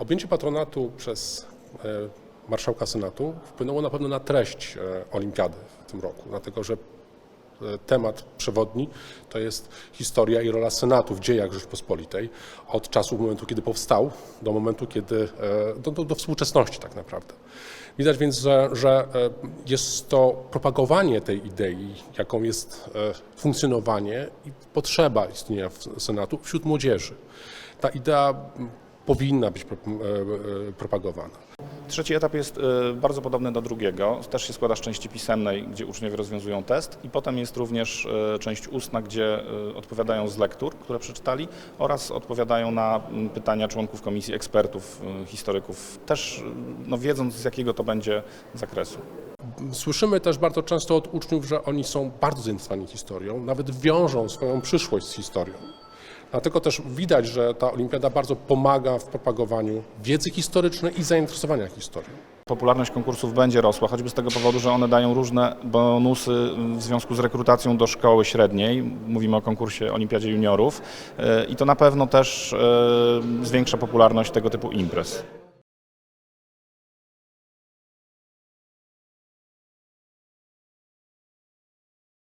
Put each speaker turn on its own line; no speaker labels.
Objęcie patronatu przez e, marszałka Senatu wpłynęło na pewno na treść e, olimpiady w tym roku, dlatego że e, temat przewodni to jest historia i rola Senatu w dziejach Rzeczpospolitej od czasu momentu, kiedy powstał, do momentu, kiedy, do, do, do współczesności tak naprawdę. Widać więc, że, że jest to propagowanie tej idei, jaką jest funkcjonowanie i potrzeba istnienia Senatu wśród młodzieży. Ta idea powinna być e, e, propagowana.
Trzeci etap jest y, bardzo podobny do drugiego. Też się składa z części pisemnej, gdzie uczniowie rozwiązują test i potem jest również część ustna, gdzie odpowiadają z lektur, które przeczytali oraz odpowiadają na pytania członków komisji, ekspertów, historyków, też no, wiedząc z jakiego to będzie zakresu.
Słyszymy też bardzo często od uczniów, że oni są bardzo zainteresowani historią, nawet wiążą swoją przyszłość z historią. Dlatego też widać, że ta olimpiada bardzo pomaga w propagowaniu wiedzy historycznej i zainteresowania historią.
Popularność konkursów będzie rosła, choćby z tego powodu, że one dają różne bonusy w związku z rekrutacją do szkoły średniej. Mówimy o konkursie Olimpiadzie Juniorów y, i to na pewno też y, zwiększa popularność tego typu imprez.